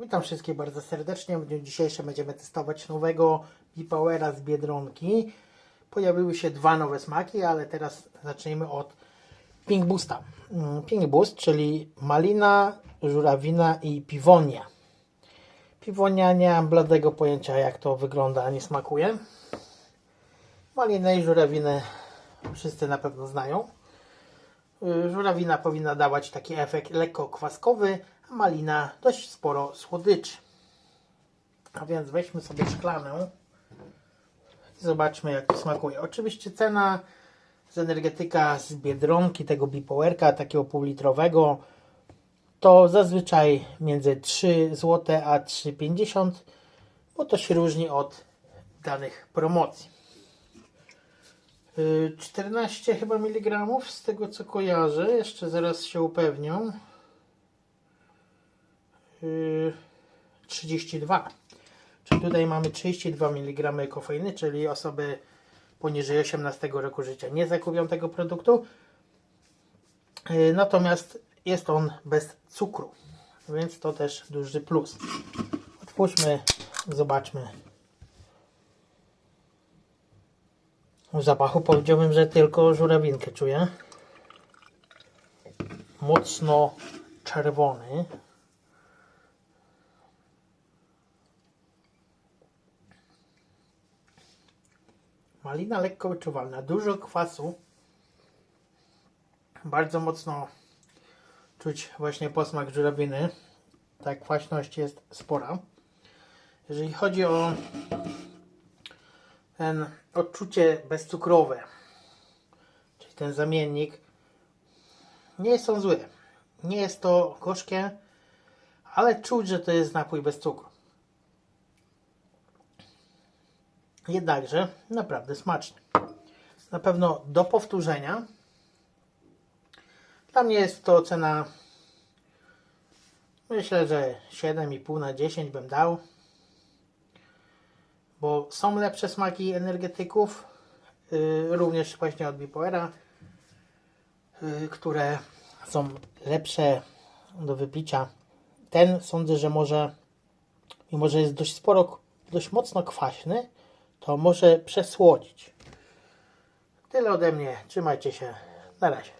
Witam wszystkich bardzo serdecznie. W dniu dzisiejszym będziemy testować nowego Bipowera z Biedronki. Pojawiły się dwa nowe smaki, ale teraz zacznijmy od Pink Boosta. Mm, Pink Boost, czyli malina, żurawina i piwonia. Piwonia nie mam bladego pojęcia jak to wygląda ani smakuje. Malinę i żurawinę wszyscy na pewno znają. Y, Żurawina powinna dawać taki efekt lekko kwaskowy, malina dość sporo słodyczy. A więc weźmy sobie szklanę i zobaczmy jak to smakuje. Oczywiście cena z energetyka z Biedronki, tego Bipowerka, takiego półlitrowego, to zazwyczaj między 3 zł a 3,50 bo to się różni od danych promocji. Y, 14 chyba miligramów z tego co kojarzę. Jeszcze zaraz się upewnię. Y, 32. Czyli tutaj mamy 32 mg kofeiny, czyli osoby poniżej 18 roku życia nie zakupią tego produktu. Y, Natomiast jest on bez cukru, więc to też duży plus. Otwórzmy, zobaczmy. W zapachu powiedziałbym, że tylko żurawinkę czuję. Mocno czerwony. Malina lekko wyczuwalna, dużo kwasu. Bardzo mocno czuć właśnie posmak żurawiny. Ta kwaśność jest spora. Jeżeli chodzi o ten odczucie bezcukrowe, czyli ten zamiennik, nie jest on zły. Nie jest to gorzkie, ale czuć, że to jest napój bez cukru. Jednakże naprawdę smaczny. Na pewno do powtórzenia. Dla mnie jest to cena myślę, że 7,5 na 10 bym dał bo są lepsze smaki energetyków, yy, również właśnie od Bipowera, yy, które są lepsze do wypicia. Ten sądzę, że może, mimo że jest dość sporo, dość mocno kwaśny, to może przesłodzić. Tyle ode mnie. Trzymajcie się. Na razie.